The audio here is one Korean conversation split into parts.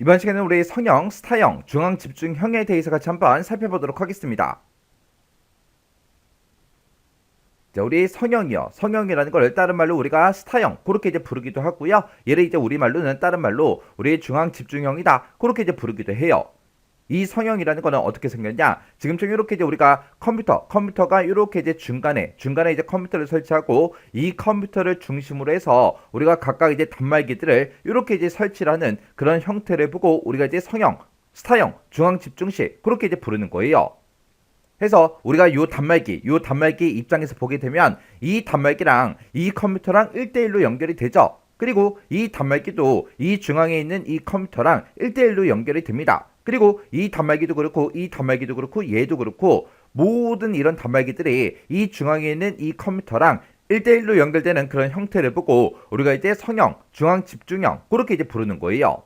이번 시간에는 우리 성형, 스타형, 중앙 집중형에 대해서 같이 한번 살펴보도록 하겠습니다. 자, 우리 성형이요. 성형이라는 걸 다른 말로 우리가 스타형 그렇게 이제 부르기도 하고요. 얘를 이제 우리 말로는 다른 말로 우리 중앙 집중형이다 그렇게 이제 부르기도 해요. 이 성형이라는 거는 어떻게 생겼냐? 지금처럼 이렇게 이제 우리가 컴퓨터, 컴퓨터가 이렇게 이제 중간에, 중간에 이제 컴퓨터를 설치하고 이 컴퓨터를 중심으로 해서 우리가 각각 이제 단말기들을 이렇게 이제 설치하는 그런 형태를 보고 우리가 이제 성형, 스타형, 중앙 집중식 그렇게 이제 부르는 거예요. 해서 우리가 요 단말기, 요 단말기 입장에서 보게 되면 이 단말기랑 이 컴퓨터랑 1대1로 연결이 되죠. 그리고 이 단말기도 이 중앙에 있는 이 컴퓨터랑 1대1로 연결이 됩니다. 그리고 이 단말기도 그렇고 이 단말기도 그렇고 얘도 그렇고 모든 이런 단말기들이 이 중앙에 있는 이 컴퓨터랑 1대1로 연결되는 그런 형태를 보고 우리가 이제 성형, 중앙 집중형 그렇게 이제 부르는 거예요.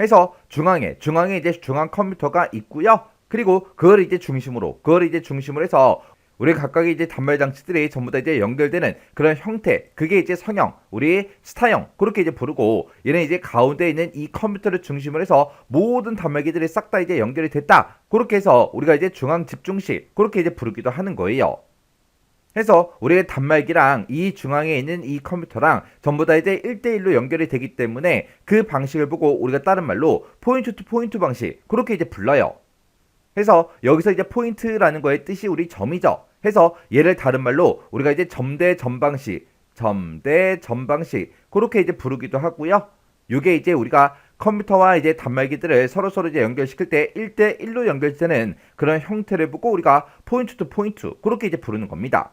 해서 중앙에 중앙에 이제 중앙 컴퓨터가 있고요. 그리고 그걸 이제 중심으로 그걸 이제 중심으로 해서 우리 각각의 이제 단말 장치들이 전부 다 이제 연결되는 그런 형태 그게 이제 성형 우리 스타형 그렇게 이제 부르고 얘는 이제 가운데 있는 이 컴퓨터를 중심으로 해서 모든 단말기들이 싹 다 이제 연결이 됐다 그렇게 해서 우리가 이제 중앙 집중식 그렇게 이제 부르기도 하는 거예요. 해서 우리의 단말기랑 이 중앙에 있는 이 컴퓨터랑 전부 다 이제 1대1로 연결이 되기 때문에 그 방식을 보고 우리가 다른 말로 포인트 투 포인트 방식 그렇게 이제 불러요. 해서 여기서 이제 포인트라는 거의 뜻이 우리 점이죠. 해서 얘를 다른 말로 우리가 이제 점대 점방식, 점대 점방식 그렇게 이제 부르기도 하고요. 이게 이제 우리가 컴퓨터와 이제 단말기들을 서로 서로 이제 연결시킬 때 1대 1로 연결되는 그런 형태를 보고 우리가 포인트 투 포인트 그렇게 이제 부르는 겁니다.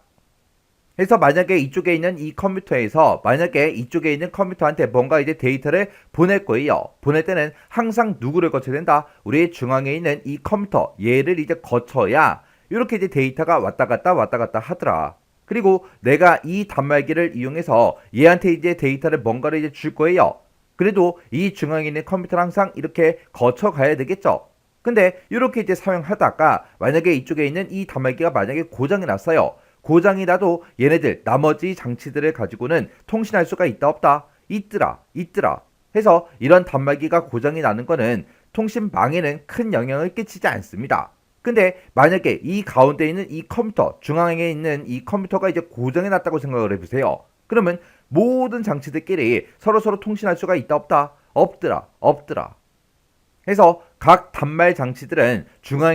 그래서 만약에 이쪽에 있는 이 컴퓨터에서 만약에 이쪽에 있는 컴퓨터한테 뭔가 이제 데이터를 보낼 거예요. 보낼 때는 항상 누구를 거쳐야 된다? 우리 중앙에 있는 이 컴퓨터 얘를 이제 거쳐야 이렇게 이제 데이터가 왔다 갔다 왔다 갔다 하더라. 그리고 내가 이 단말기를 이용해서 얘한테 이제 데이터를 뭔가를 이제 줄 거예요. 그래도 이 중앙에 있는 컴퓨터를 항상 이렇게 거쳐 가야 되겠죠. 근데 이렇게 이제 사용하다가 만약에 이쪽에 있는 이 단말기가 만약에 고장이 났어요. 고장이 나도 얘네들 나머지 장치들을 가지고는 통신할 수가 있다 없다 있더라 있더라 해서 이런 단말기가 고장이 나는 거는 통신망에는 큰 영향을 끼치지 않습니다. 근데 만약에 이 가운데 있는 이 컴퓨터 중앙에 있는 이 컴퓨터가 이제 고장이 났다고 생각을 해보세요. 그러면 모든 장치들끼리 서로 서로 통신할 수가 있다 없다 없더라 없더라 해서 각 단말 장치들은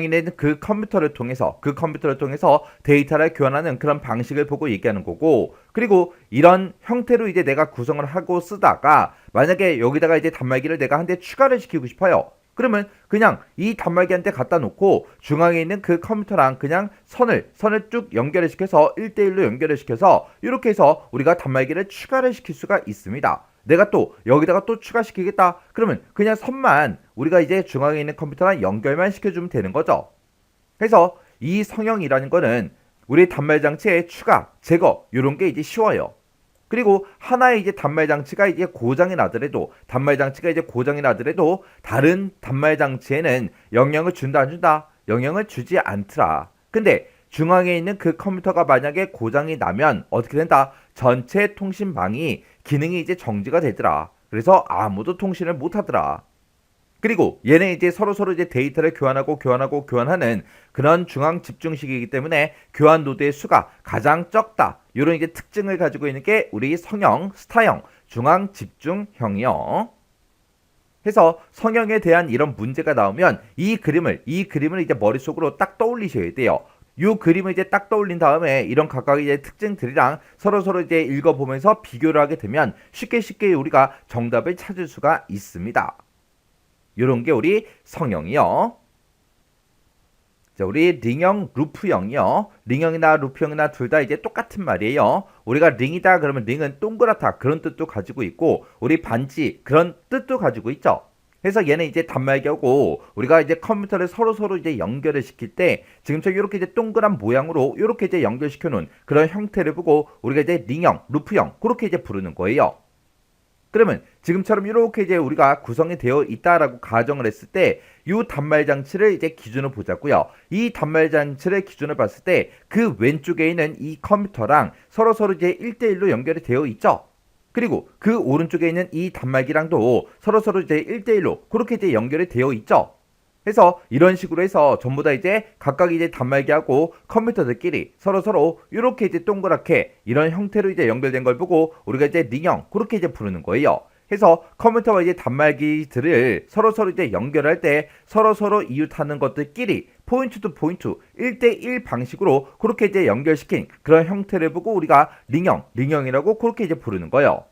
있는 그 컴퓨터를 통해서 그 컴퓨터를 통해서 데이터를 교환하는 그런 방식을 보고 얘기하는 거고 그리고 이런 형태로 이제 내가 구성을 하고 쓰다가 만약에 여기다가 이제 단말기를 내가 한 대 추가를 시키고 싶어요. 그러면 그냥 이 단말기한테 갖다 놓고 중앙에 있는 그 컴퓨터랑 그냥 선을 선을 쭉 연결을 시켜서 1대1로 연결을 시켜서 이렇게 해서 우리가 단말기를 추가를 시킬 수가 있습니다. 내가 또 여기다가 또 추가시키겠다. 그러면 그냥 선만 우리가 이제 중앙에 있는 컴퓨터랑 연결만 시켜주면 되는 거죠. 그래서 이 성형이라는 거는 우리 단말 장치의 추가, 제거 이런 게 이제 쉬워요. 그리고 하나의 이제 단말 장치가 이제 고장이 나더라도 단말 장치가 이제 고장이 나더라도 다른 단말 장치에는 영향을 준다 안 준다 영향을 주지 않더라. 근데 중앙에 있는 그 컴퓨터가 만약에 고장이 나면 어떻게 된다? 전체 통신망이 기능이 이제 정지가 되더라. 그래서 아무도 통신을 못 하더라. 그리고 얘네 이제 서로 서로 이제 데이터를 교환하고 교환하고 교환하는 그런 중앙 집중식이기 때문에 교환 노드의 수가 가장 적다. 이런 이제 특징을 가지고 있는 게 우리 성형, 스타형, 중앙 집중형이요. 해서 성형에 대한 이런 문제가 나오면 이 그림을 이 그림을 이제 머릿속으로 딱 떠올리셔야 돼요. 요 그림을 이제 딱 떠올린 다음에 이런 각각의 이제 특징들이랑 서로 서로 이제 읽어보면서 비교를 하게 되면 쉽게 쉽게 우리가 정답을 찾을 수가 있습니다. 요런 게 우리 성형이요. 자, 우리 링형, 루프형이요. 링형이나 루프형이나 둘 다 이제 똑같은 말이에요. 우리가 링이다 그러면 링은 동그랗다 그런 뜻도 가지고 있고 우리 반지 그런 뜻도 가지고 있죠. 그래서 얘는 이제 단말기하고 우리가 이제 컴퓨터를 서로 서로 이제 연결을 시킬 때 지금처럼 이렇게 이제 동그란 모양으로 이렇게 이제 연결시켜 놓은 그런 형태를 보고 우리가 이제 링형, 루프형 그렇게 이제 부르는 거예요. 그러면 지금처럼 이렇게 이제 우리가 구성이 되어 있다라고 가정을 했을 때 이 단말 장치를 이제 기준으로 보자고요. 이 단말 장치를 기준으로 봤을 때 그 왼쪽에 있는 이 컴퓨터랑 서로 서로 이제 1대1로 연결이 되어 있죠. 그리고 그 오른쪽에 있는 이 단말기랑도 서로서로 이제 1대1로 그렇게 이제 연결이 되어 있죠. 해서 이런 식으로 해서 전부 다 이제 각각 이제 단말기하고 컴퓨터들끼리 서로서로 이렇게 이제 동그랗게 이런 형태로 이제 연결된 걸 보고 우리가 이제 링형 그렇게 이제 부르는 거예요. 해서 컴퓨터와 이제 단말기들을 서로서로 이제 연결할 때 서로서로 이웃하는 것들끼리 포인트 투 포인트 1대1 방식으로 그렇게 이제 연결시킨 그런 형태를 보고 우리가 링형, 링형이라고 그렇게 이제 부르는 거예요.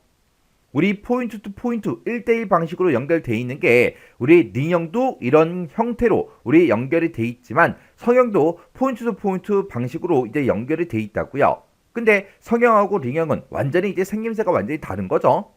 우리 포인트 투 포인트 1대1 방식으로 연결돼 있는 게 우리 링형도 이런 형태로 우리 연결이 돼 있지만 성형도 포인트 투 포인트 방식으로 이제 연결이 돼 있다고요. 근데 성형하고 링형은 완전히 이제 생김새가 완전히 다른 거죠.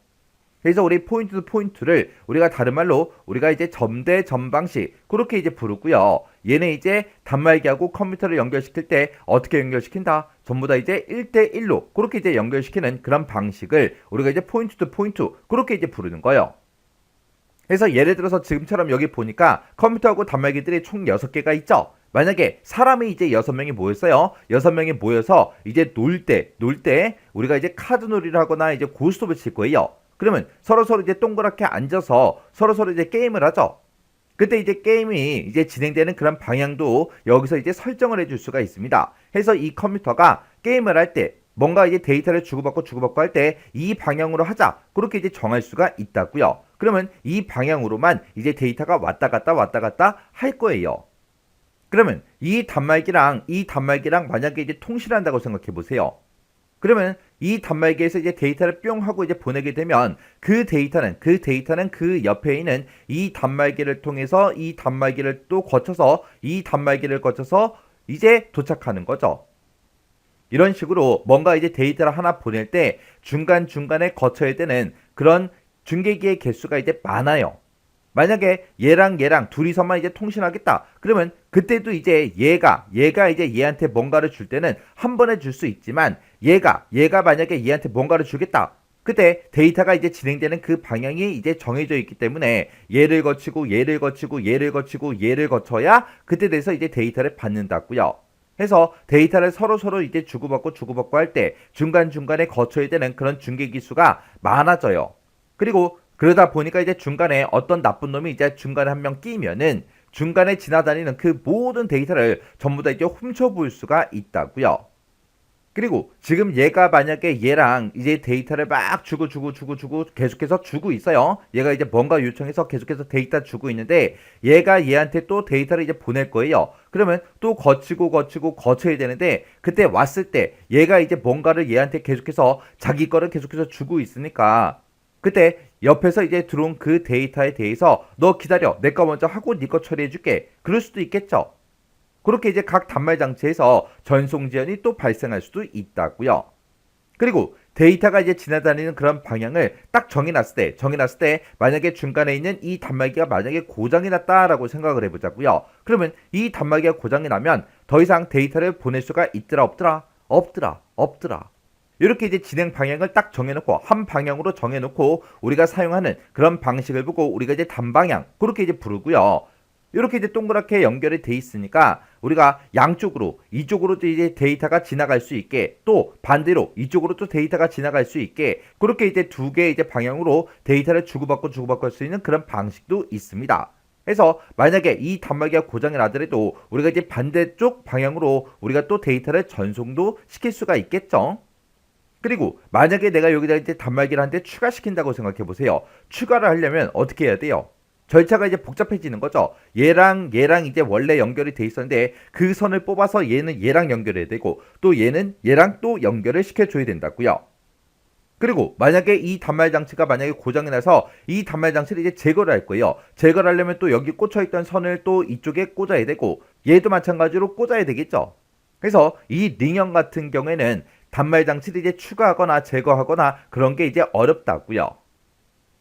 그래서 우리 포인트 투 포인트를 우리가 다른 말로 우리가 이제 점대 점 방식 그렇게 이제 부르고요. 얘는 이제 단말기하고 컴퓨터를 연결시킬 때 어떻게 연결시킨다? 전부 다 이제 1대1로 그렇게 이제 연결시키는 그런 방식을 우리가 이제 포인트 투 포인트 그렇게 이제 부르는 거예요. 그래서 예를 들어서 지금처럼 여기 보니까 컴퓨터하고 단말기들이 총 6개가 있죠. 만약에 사람이 이제 6명이 모였어요. 6명이 모여서 이제 놀 때, 놀 때 우리가 이제 카드 놀이를 하거나 이제 고스톱을 칠 거예요. 그러면 서로 서로 이제 동그랗게 앉아서 서로 서로 이제 게임을 하죠. 그때 이제 게임이 이제 진행되는 그런 방향도 여기서 이제 설정을 해줄 수가 있습니다. 해서 이 컴퓨터가 게임을 할 때 뭔가 이제 데이터를 주고받고 주고받고 할 때 이 방향으로 하자 그렇게 이제 정할 수가 있다고요. 그러면 이 방향으로만 이제 데이터가 왔다 갔다 왔다 갔다 할 거예요. 그러면 이 단말기랑 이 단말기랑 만약에 이제 통신한다고 생각해 보세요. 그러면 이 단말기에서 이제 데이터를 뿅 하고 이제 보내게 되면 그 데이터는 그 데이터는 그 옆에 있는 이 단말기를 통해서 이 단말기를 또 거쳐서 이 단말기를 거쳐서 이제 도착하는 거죠. 이런 식으로 뭔가 이제 데이터를 하나 보낼 때 중간중간에 거쳐야 되는 그런 중계기의 개수가 이제 많아요. 만약에 얘랑 얘랑 둘이서만 이제 통신하겠다. 그러면 그때도 이제 얘가 얘가 이제 얘한테 뭔가를 줄 때는 한 번에 줄 수 있지만 얘가 얘가 만약에 얘한테 뭔가를 주겠다. 그때 데이터가 이제 진행되는 그 방향이 이제 정해져 있기 때문에 얘를 거치고 얘를 거치고 얘를 거치고 얘를 거쳐야 그때 돼서 이제 데이터를 받는다고요. 해서 데이터를 서로 서로 이제 주고받고 주고받고 할 때 중간 중간에 거쳐야 되는 그런 중계 기수가 많아져요. 그리고 그러다 보니까 이제 중간에 어떤 나쁜 놈이 이제 중간에 한 명 끼면은 중간에 지나다니는 그 모든 데이터를 전부 다 이제 훔쳐볼 수가 있다고요. 그리고 지금 얘가 만약에 얘랑 이제 데이터를 막 주고 주고 주고 주고 계속해서 주고 있어요. 얘가 이제 뭔가 요청해서 계속해서 데이터 주고 있는데 얘가 얘한테 또 데이터를 이제 보낼 거예요. 그러면 또 거치고 거치고 거쳐야 되는데 그때 왔을 때 얘가 이제 뭔가를 얘한테 계속해서 자기 거를 계속해서 주고 있으니까 그때 옆에서 이제 들어온 그 데이터에 대해서 너 기다려. 내 거 먼저 하고 네 거 처리해 줄게. 그럴 수도 있겠죠. 그렇게 이제 각 단말 장치에서 전송 지연이 또 발생할 수도 있다고요. 그리고 데이터가 이제 지나다니는 그런 방향을 딱 정해놨을 때 정해놨을 때 만약에 중간에 있는 이 단말기가 만약에 고장이 났다라고 생각을 해보자고요. 그러면 이 단말기가 고장이 나면 더 이상 데이터를 보낼 수가 있더라 없더라 없더라 없더라 이렇게 이제 진행 방향을 딱 정해놓고 한 방향으로 정해놓고 우리가 사용하는 그런 방식을 보고 우리가 이제 단방향 그렇게 이제 부르고요. 이렇게 이제 동그랗게 연결이 돼 있으니까 우리가 양쪽으로 이쪽으로도 이제 데이터가 지나갈 수 있게 또 반대로 이쪽으로 또 데이터가 지나갈 수 있게 그렇게 이제 두 개의 이제 방향으로 데이터를 주고받고 주고받고 할 수 있는 그런 방식도 있습니다. 그래서 만약에 이 단말기가 고장이 나더라도 우리가 이제 반대쪽 방향으로 우리가 또 데이터를 전송도 시킬 수가 있겠죠. 그리고 만약에 내가 여기다 이제 단말기를 한 대 추가시킨다고 생각해 보세요. 추가를 하려면 어떻게 해야 돼요? 절차가 이제 복잡해지는 거죠. 얘랑 얘랑 이제 원래 연결이 돼 있었는데 그 선을 뽑아서 얘는 얘랑 연결해야 되고 또 얘는 얘랑 또 연결을 시켜줘야 된다고요. 그리고 만약에 이 단말 장치가 만약에 고장이 나서 이 단말 장치를 이제 제거를 할 거예요. 제거를 하려면 또 여기 꽂혀 있던 선을 또 이쪽에 꽂아야 되고 얘도 마찬가지로 꽂아야 되겠죠. 그래서 이 링형 같은 경우에는 단말 장치를 이제 추가하거나 제거하거나 그런 게 이제 어렵다고요.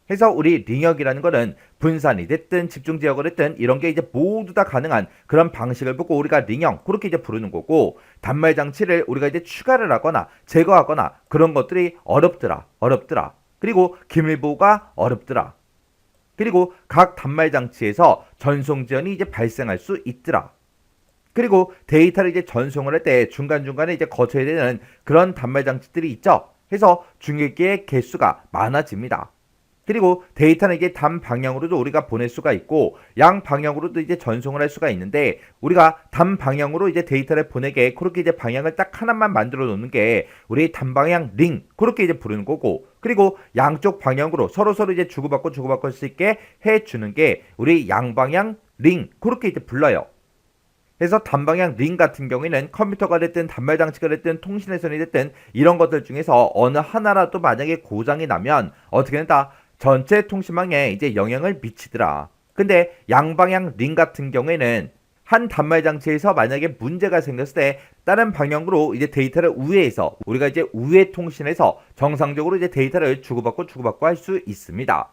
해서 우리 링역이라는 거는 분산이 됐든 집중 지역을 했든 이런 게 이제 모두 다 가능한 그런 방식을 보고 우리가 링형 그렇게 이제 부르는 거고 단말 장치를 우리가 이제 추가를 하거나 제거하거나 그런 것들이 어렵더라 어렵더라. 그리고 기밀보호가 어렵더라. 그리고 각 단말 장치에서 전송 지연이 이제 발생할 수 있더라 그리고 데이터를 이제 전송을 할 때 중간중간에 이제 거쳐야 되는 그런 단말 장치들이 있죠. 해서 중계기의 개수가 많아집니다. 그리고 데이터는 이제 단 방향으로도 우리가 보낼 수가 있고 양 방향으로도 이제 전송을 할 수가 있는데 우리가 단 방향으로 이제 데이터를 보내게 그렇게 이제 방향을 딱 하나만 만들어 놓는 게 우리 단방향 링 그렇게 이제 부르는 거고 그리고 양쪽 방향으로 서로 서로 이제 주고받고 주고받고 할 수 있게 해 주는 게 우리 양방향 링 그렇게 이제 불러요. 그래서 단방향 링 같은 경우에는 컴퓨터가 됐든 단말 장치가 됐든 통신회선이 됐든 이런 것들 중에서 어느 하나라도 만약에 고장이 나면 어떻게 된다? 전체 통신망에 이제 영향을 미치더라. 근데 양방향 링 같은 경우에는 한 단말 장치에서 만약에 문제가 생겼을 때 다른 방향으로 이제 데이터를 우회해서 우리가 이제 우회 통신해서 정상적으로 이제 데이터를 주고받고 주고받고 할 수 있습니다.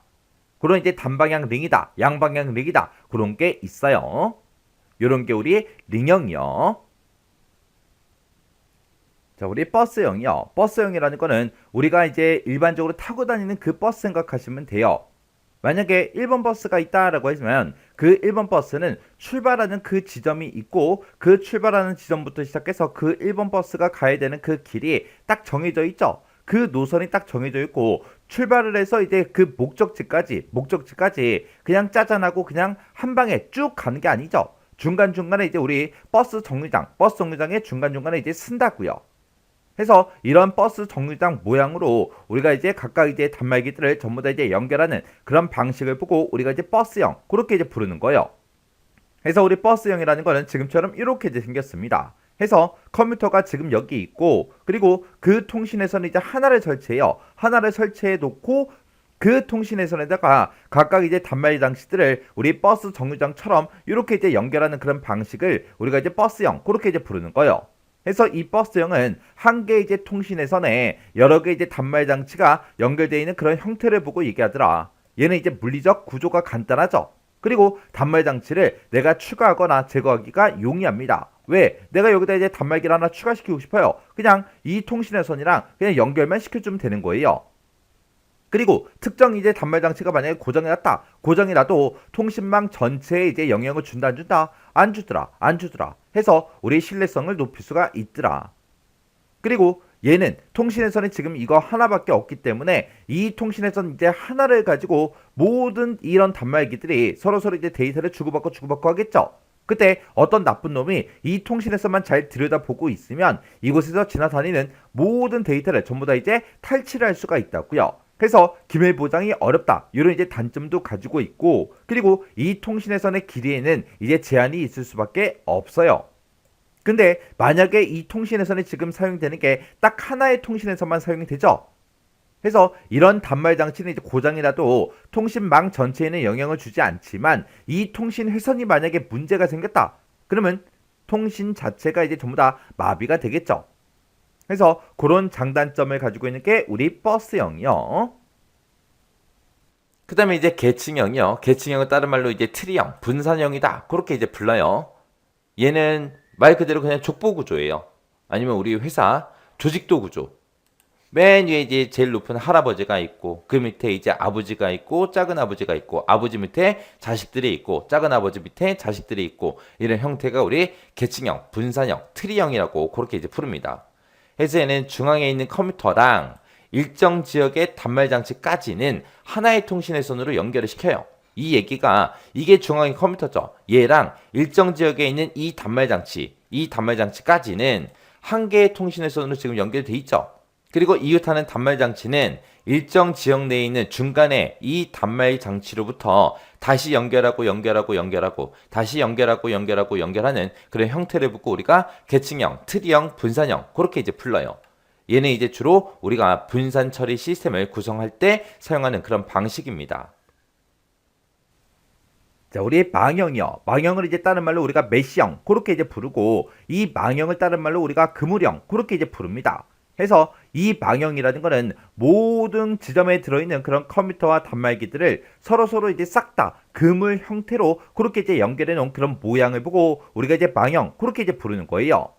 그런 이제 단방향 링이다, 양방향 링이다 그런 게 있어요. 요런 게 우리 링형이요. 자, 우리 버스형이요. 버스형이라는 거는 우리가 이제 일반적으로 타고 다니는 그 버스 생각하시면 돼요. 만약에 1번 버스가 있다라고 하시면 그 1번 버스는 출발하는 그 지점이 있고 그 출발하는 지점부터 시작해서 그 1번 버스가 가야 되는 그 길이 딱 정해져 있죠. 그 노선이 딱 정해져 있고 출발을 해서 이제 그 목적지까지 목적지까지 그냥 짜잔하고 그냥 한 방에 쭉 가는 게 아니죠. 중간중간에 이제 우리 버스 정류장, 버스 정류장의 중간중간에 이제 쓴다고요. 해서 이런 버스 정류장 모양으로 우리가 이제 각각 이제 단말기들을 전부 다 이제 연결하는 그런 방식을 보고 우리가 이제 버스형 그렇게 이제 부르는 거예요. 해서 우리 버스형이라는 거는 지금처럼 이렇게 이제 생겼습니다. 해서 컴퓨터가 지금 여기 있고 그리고 그 통신회선을 이제 하나를 설치해요. 하나를 설치해 놓고 그 통신회선에다가 각각 이제 단말 장치들을 우리 버스 정류장처럼 이렇게 이제 연결하는 그런 방식을 우리가 이제 버스형 그렇게 이제 부르는 거예요. 해서 이 버스형은 한개 이제 통신회선에 여러 개 이제 단말 장치가 연결되어 있는 그런 형태를 보고 얘기하더라. 얘는 이제 물리적 구조가 간단하죠. 그리고 단말 장치를 내가 추가하거나 제거하기가 용이합니다. 왜? 내가 여기다 이제 단말기를 하나 추가시키고 싶어요. 그냥 이 통신회선이랑 그냥 연결만 시켜주면 되는 거예요. 그리고 특정 이제 단말 장치가 만약에 고장이 났다. 고장이 나도 통신망 전체에 이제 영향을 준다 안 준다? 안 주더라. 안 주더라. 해서 우리 신뢰성을 높일 수가 있더라. 그리고 얘는 통신회선이 지금 이거 하나밖에 없기 때문에 이 통신회선 이제 하나를 가지고 모든 이런 단말기들이 서로 서로 이제 데이터를 주고받고 주고받고 하겠죠. 그때 어떤 나쁜 놈이 이 통신에서만 잘 들여다보고 있으면 이곳에서 지나다니는 모든 데이터를 전부 다 이제 탈취를 할 수가 있다고요. 그래서 기밀 보장이 어렵다. 이런 이제 단점도 가지고 있고 그리고 이 통신회선의 길이에는 이제 제한이 있을 수밖에 없어요. 근데 만약에 이 통신회선이 지금 사용되는 게 딱 하나의 통신에서만 사용이 되죠. 그래서 이런 단말 장치는 이제 고장이 나도 통신망 전체에는 영향을 주지 않지만 이 통신 회선이 만약에 문제가 생겼다. 그러면 통신 자체가 이제 전부 다 마비가 되겠죠. 그래서 그런 장단점을 가지고 있는 게 우리 버스형이요. 그 다음에 이제 계층형이요. 계층형은 다른 말로 이제 트리형, 분산형이다. 그렇게 이제 불러요. 얘는 말 그대로 그냥 족보 구조예요. 아니면 우리 회사 조직도 구조. 맨 위에 이제 제일 높은 할아버지가 있고 그 밑에 이제 아버지가 있고 작은 아버지가 있고 아버지 밑에 자식들이 있고 작은 아버지 밑에 자식들이 있고 이런 형태가 우리 계층형, 분산형, 트리형이라고 그렇게 이제 부릅니다. 얘는 중앙에 있는 컴퓨터랑 일정 지역의 단말 장치까지는 하나의 통신회선으로 연결을 시켜요. 이 얘기가 이게 중앙의 컴퓨터죠. 얘랑 일정 지역에 있는 이 단말 장치, 이 단말 장치까지는 한 개의 통신회선으로 지금 연결돼 있죠. 그리고 이웃하는 단말 장치는 일정 지역 내에 있는 중간에 이 단말 장치로부터 다시 연결하고 연결하고 연결하고 다시 연결하고 연결하고 연결하는 그런 형태를 붙고 우리가 계층형, 트리형, 분산형 그렇게 이제 불러요. 얘는 이제 주로 우리가 분산 처리 시스템을 구성할 때 사용하는 그런 방식입니다. 자, 우리 망형이요. 망형을 이제 다른 말로 우리가 메시형 그렇게 이제 부르고 이 망형을 다른 말로 우리가 그물형 그렇게 이제 부릅니다. 해서 이 방형이라는 거는 모든 지점에 들어있는 그런 컴퓨터와 단말기들을 서로 서로 이제 싹 다 그물 형태로 그렇게 이제 연결해 놓은 그런 모양을 보고 우리가 이제 방형 그렇게 이제 부르는 거예요.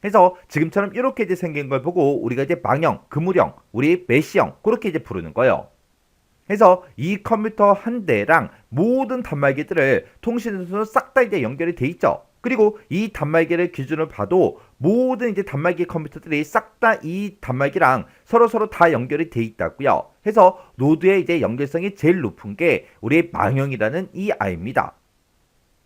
그래서 지금처럼 이렇게 이제 생긴 걸 보고 우리가 이제 방형, 그물형, 우리 메시형 그렇게 이제 부르는 거예요. 그래서 이 컴퓨터 한 대랑 모든 단말기들을 통신선으로 싹 다 이제 연결이 돼 있죠. 그리고 이 단말기를 기준으로 봐도 모든 이제 단말기 컴퓨터들이 싹 다 이 단말기랑 서로 서로 다 연결이 돼 있다고요. 해서 노드의 이제 연결성이 제일 높은 게 우리 망형이라는 이 아이입니다.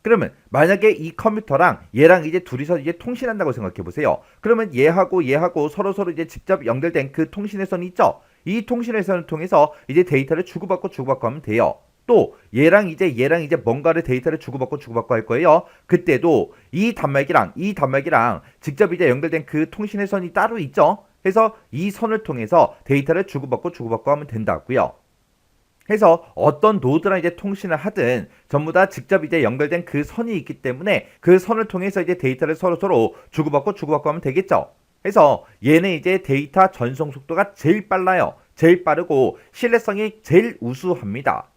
그러면 만약에 이 컴퓨터랑 얘랑 이제 둘이서 이제 통신한다고 생각해 보세요. 그러면 얘하고 얘하고 서로 서로 이제 직접 연결된 그 통신의 선이 있죠. 이 통신의 선을 통해서 이제 데이터를 주고받고 주고받고 하면 돼요. 또 얘랑 이제 얘랑 이제 뭔가를 데이터를 주고받고 주고받고 할 거예요. 그때도 이 단말기랑 이 단말기랑 직접 이제 연결된 그 통신의 선이 따로 있죠. 해서 이 선을 통해서 데이터를 주고받고 주고받고 하면 된다고요. 해서 어떤 노드랑 이제 통신을 하든 전부 다 직접 이제 연결된 그 선이 있기 때문에 그 선을 통해서 이제 데이터를 서로 서로 주고받고 주고받고 하면 되겠죠. 해서 얘는 이제 데이터 전송 속도가 제일 빨라요. 제일 빠르고 신뢰성이 제일 우수합니다.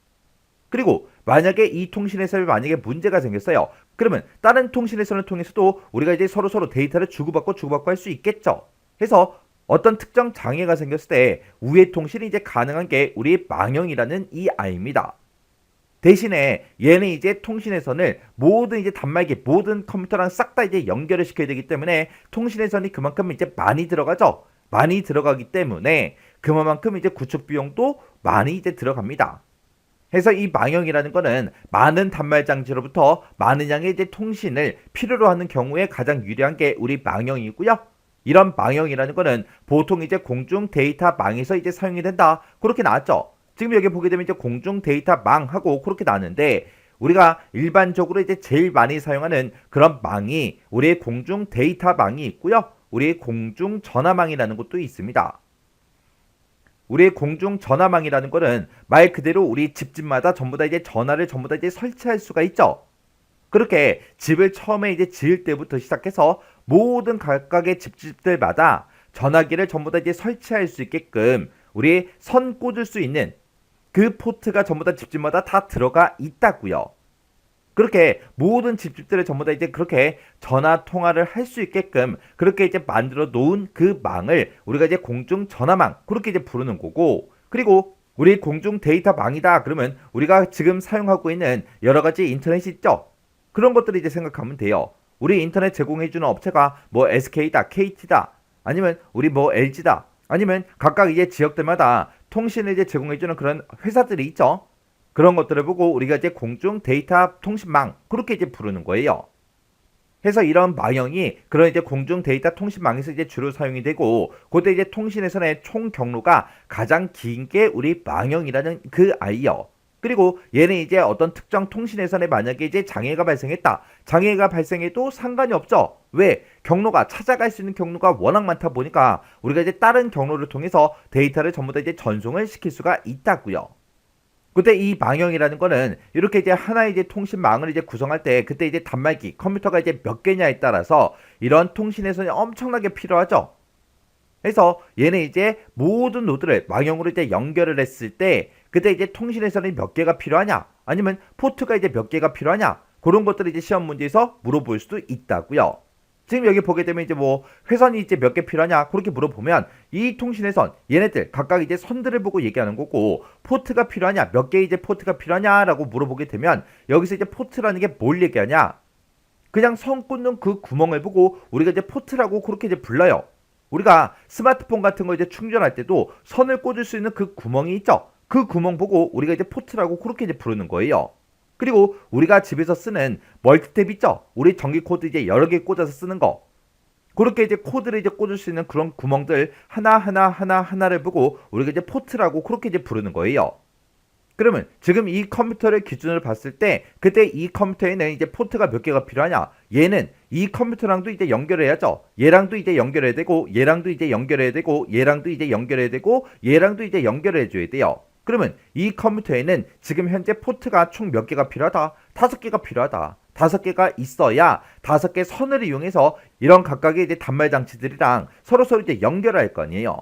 그리고 만약에 이 통신에서 만약에 문제가 생겼어요. 그러면 다른 통신회선을 통해서도 우리가 이제 서로 서로 데이터를 주고받고 주고받고 할 수 있겠죠. 해서 어떤 특정 장애가 생겼을 때 우회 통신이 이제 가능한 게 우리 망형이라는 이 아이입니다. 대신에 얘는 이제 통신회선을 모든 이제 단말기 모든 컴퓨터랑 싹 다 이제 연결을 시켜야 되기 때문에 통신회선이 그만큼 이제 많이 들어가죠. 많이 들어가기 때문에 그만큼 이제 구축 비용도 많이 이제 들어갑니다. 해서 이 망형이라는 거는 많은 단말 장치로부터 많은 양의 이제 통신을 필요로 하는 경우에 가장 유리한 게 우리 망형이고요. 이런 망형이라는 거는 보통 이제 공중 데이터 망에서 이제 사용이 된다. 그렇게 나왔죠. 지금 여기 보게 되면 이제 공중 데이터 망하고 그렇게 나왔는데 우리가 일반적으로 이제 제일 많이 사용하는 그런 망이 우리의 공중 데이터 망이 있고요. 우리의 공중 전화망이라는 것도 있습니다. 우리의 공중 전화망이라는 거는 말 그대로 우리 집집마다 전부 다 이제 전화를 전부 다 이제 설치할 수가 있죠. 그렇게 집을 처음에 이제 지을 때부터 시작해서 모든 각각의 집집들마다 전화기를 전부 다 이제 설치할 수 있게끔 우리 선 꽂을 수 있는 그 포트가 전부 다 집집마다 다 들어가 있다고요. 그렇게 모든 집집들을 전부 다 이제 그렇게 전화 통화를 할 수 있게끔 그렇게 이제 만들어 놓은 그 망을 우리가 이제 공중 전화망 그렇게 이제 부르는 거고 그리고 우리 공중 데이터 망이다 그러면 우리가 지금 사용하고 있는 여러 가지 인터넷이 있죠. 그런 것들을 이제 생각하면 돼요. 우리 인터넷 제공해주는 업체가 뭐 SK다, KT다, 아니면 우리 뭐 LG다, 아니면 각각 이제 지역들마다 통신을 이제 제공해주는 그런 회사들이 있죠. 그런 것들을 보고 우리가 이제 공중 데이터 통신망 그렇게 이제 부르는 거예요. 해서 이런 망형이 그런 이제 공중 데이터 통신망에서 이제 주로 사용이 되고 그때 이제 통신에서의 총 경로가 가장 긴 게 우리 망형이라는 그 아이요. 그리고 얘는 이제 어떤 특정 통신회선에 만약에 이제 장애가 발생했다. 장애가 발생해도 상관이 없죠. 왜? 경로가 찾아갈 수 있는 경로가 워낙 많다 보니까 우리가 이제 다른 경로를 통해서 데이터를 전부 다 이제 전송을 시킬 수가 있다고요. 그때 이 망형이라는 거는 이렇게 이제 하나의 이제 통신망을 이제 구성할 때 그때 이제 단말기 컴퓨터가 이제 몇 개냐에 따라서 이런 통신회선이 엄청나게 필요하죠. 그래서 얘는 이제 모든 노드를 망형으로 이제 연결을 했을 때 그때 이제 통신회선이 몇 개가 필요하냐 아니면 포트가 이제 몇 개가 필요하냐 그런 것들을 이제 시험 문제에서 물어볼 수도 있다고요. 지금 여기 보게 되면 이제 뭐 회선이 이제 몇 개 필요하냐 그렇게 물어보면 이 통신회선 얘네들 각각 이제 선들을 보고 얘기하는 거고 포트가 필요하냐 몇 개 이제 포트가 필요하냐라고 물어보게 되면 여기서 이제 포트라는 게 뭘 얘기하냐 그냥 선 꽂는 그 구멍을 보고 우리가 이제 포트라고 그렇게 이제 불러요. 우리가 스마트폰 같은 거 이제 충전할 때도 선을 꽂을 수 있는 그 구멍이 있죠. 그 구멍 보고 우리가 이제 포트라고 그렇게 이제 부르는 거예요. 그리고 우리가 집에서 쓰는 멀티탭 있죠? 우리 전기 코드 이제 여러 개 꽂아서 쓰는 거. 그렇게 이제 코드를 이제 꽂을 수 있는 그런 구멍들 하나하나 하나하나를 보고 우리가 이제 포트라고 그렇게 이제 부르는 거예요. 그러면 지금 이 컴퓨터를 기준으로 봤을 때 그때 이 컴퓨터에는 이제 포트가 몇 개가 필요하냐? 얘는 이 컴퓨터랑도 이제 연결해야죠. 얘랑도 이제 연결해야 되고 얘랑도 이제 연결해야 되고 얘랑도 이제 연결해야 되고 얘랑도 이제 연결해 줘야 돼요. 그러면 이 컴퓨터에는 지금 현재 포트가 총 몇 개가 필요하다? 다섯 개가 필요하다. 다섯 개가 있어야 다섯 개 선을 이용해서 이런 각각의 이제 단말 장치들이랑 서로 서로 이제 연결할 거 아니에요.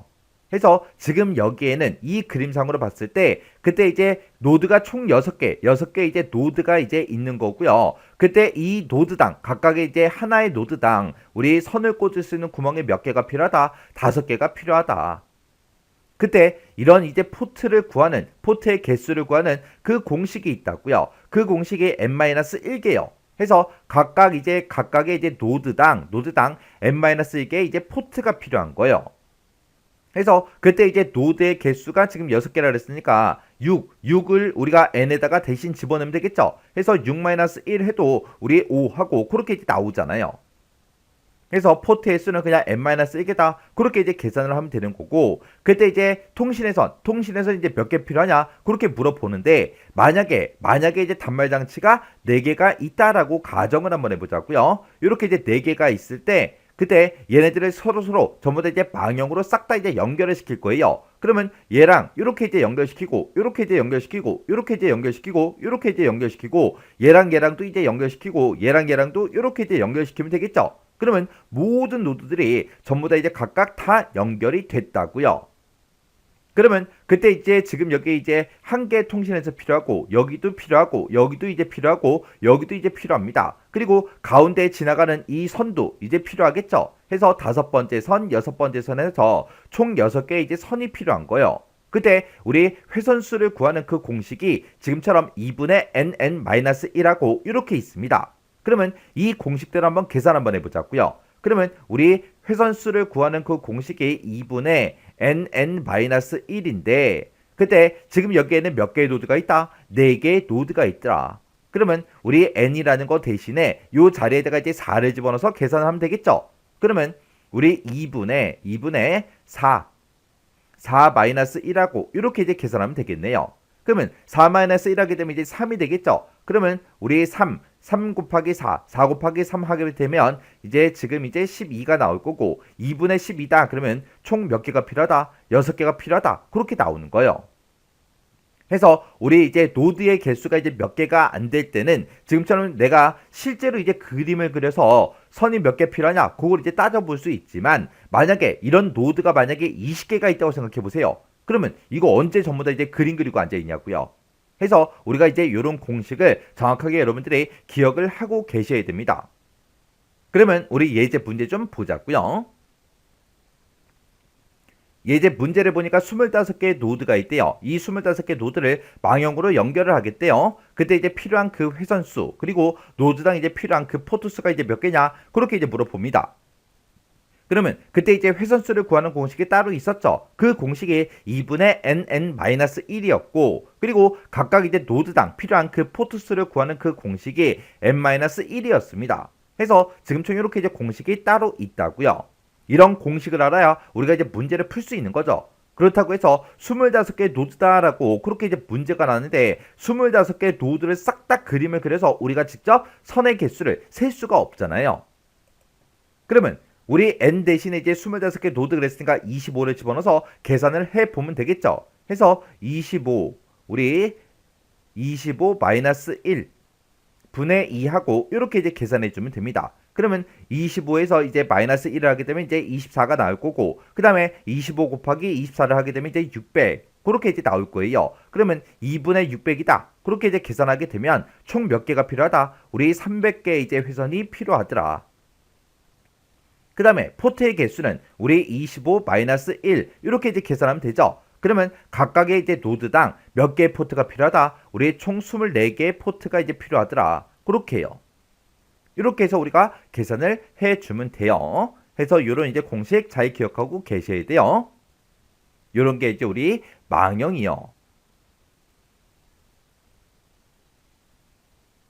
해서 지금 여기에는 이 그림상으로 봤을 때 그때 이제 노드가 총 6개, 6개 이제 노드가 이제 있는 거고요. 그때 이 노드당 각각의 이제 하나의 노드당 우리 선을 꽂을 수 있는 구멍이 몇 개가 필요하다? 다섯 개가 필요하다. 그때 이런 이제 포트를 구하는 포트의 개수를 구하는 그 공식이 있다고요. 그 공식이 n-1개요. 해서 각각 이제 각각의 이제 노드당 노드당 n-1개 이제 포트가 필요한 거예요. 해서 그때 이제 노드의 개수가 지금 6개라 그랬으니까 6, 6을 우리가 n에다가 대신 집어넣으면 되겠죠. 해서 6-1 해도 우리 5하고 그렇게 나오잖아요. 그래서 포트의 수는 그냥 n-1개다. 그렇게 이제 계산을 하면 되는 거고 그때 이제 통신에선 통신에선 이제 몇 개 필요하냐? 그렇게 물어보는데 만약에 만약에 이제 단말 장치가 4개가 있다라고 가정을 한번 해 보자고요. 이렇게 이제 4개가 있을 때 그때 얘네들을 서로 서로 전부 다 이제 방향으로 싹 다 이제 연결을 시킬 거예요. 그러면 얘랑 이렇게 이제 연결시키고 이렇게 이제 연결시키고 이렇게 이제 연결시키고 이렇게 이제 연결시키고 얘랑 얘랑도 이제 연결시키고 얘랑 얘랑도 이렇게 이제 연결시키면 되겠죠. 그러면 모든 노드들이 전부 다 이제 각각 다 연결이 됐다고요. 그러면 그때 이제 지금 여기 이제 한 개 통신에서 필요하고 여기도 필요하고 여기도 이제 필요하고 여기도 이제 필요합니다. 그리고 가운데 지나가는 이 선도 이제 필요하겠죠. 해서 다섯 번째 선, 여섯 번째 선에서 총 여섯 개의 이제 선이 필요한 거예요. 그때 우리 회선수를 구하는 그 공식이 지금처럼 2분의 nn-1하고 이렇게 있습니다. 그러면 이 공식대로 한번 계산 한번 해보자고요. 그러면 우리 회선수를 구하는 그 공식이 2분의 nn-1인데 그때 지금 여기에는 몇 개의 노드가 있다? 4개의 노드가 있더라. 그러면 우리 n이라는 거 대신에 요 자리에다가 이제 4를 집어넣어서 계산을 하면 되겠죠? 그러면 우리 2분의 2분의 4 4-1하고 이렇게 이제 계산하면 되겠네요. 그러면 4-1 하게 되면 이제 3이 되겠죠? 그러면 우리 3, 3 곱하기 4, 4 곱하기 3 하게 되면 이제 지금 이제 12가 나올 거고 2분의 12다. 그러면 총 몇 개가 필요하다? 6개가 필요하다. 그렇게 나오는 거예요. 해서 우리 이제 노드의 개수가 이제 몇 개가 안 될 때는 지금처럼 내가 실제로 이제 그림을 그려서 선이 몇 개 필요하냐 그걸 이제 따져볼 수 있지만 만약에 이런 노드가 만약에 20개가 있다고 생각해 보세요. 그러면 이거 언제 전부 다 이제 그림 그리고 앉아 있냐고요. 해서 우리가 이제 이런 공식을 정확하게 여러분들이 기억을 하고 계셔야 됩니다. 그러면 우리 예제 문제 좀 보자고요. 예제 문제를 보니까 25개의 노드가 있대요. 이 25개 노드를 망형으로 연결을 하겠대요. 그때 이제 필요한 그 회선수, 그리고 노드당 이제 필요한 그 포트수가 이제 몇 개냐? 그렇게 이제 물어봅니다. 그러면 그때 이제 회선수를 구하는 공식이 따로 있었죠. 그 공식이 2분의 nn-1이었고 그리고 각각 이제 노드당 필요한 그 포트수를 구하는 그 공식이 n-1이었습니다. 해서 지금처럼 이렇게 이제 공식이 따로 있다고요. 이런 공식을 알아야 우리가 이제 문제를 풀 수 있는 거죠. 그렇다고 해서 25개 노드다라고 그렇게 이제 문제가 나는데 25개 노드를 싹 다 그림을 그려서 우리가 직접 선의 개수를 셀 수가 없잖아요. 그러면 우리 n 대신에 이제 25개 노드 그랬으니까 25를 집어넣어서 계산을 해 보면 되겠죠. 해서 25 우리 25 마이너스 1 분의 2하고 이렇게 이제 계산해 주면 됩니다. 그러면 25에서 이제 마이너스 1을 하게 되면 이제 24가 나올 거고 그 다음에 25 곱하기 24를 하게 되면 이제 600 그렇게 이제 나올 거예요. 그러면 2분의 600이다. 그렇게 이제 계산하게 되면 총 몇 개가 필요하다? 우리 300개 이제 회선이 필요하더라. 그 다음에 포트의 개수는 우리 25-1 이렇게 이제 계산하면 되죠. 그러면 각각의 이제 노드당 몇 개의 포트가 필요하다? 우리 총 24개의 포트가 이제 필요하더라. 그렇게 해요. 이렇게 해서 우리가 계산을 해 주면 돼요. 해서 이런 이제 공식 잘 기억하고 계셔야 돼요. 이런 게 이제 우리 망형이요.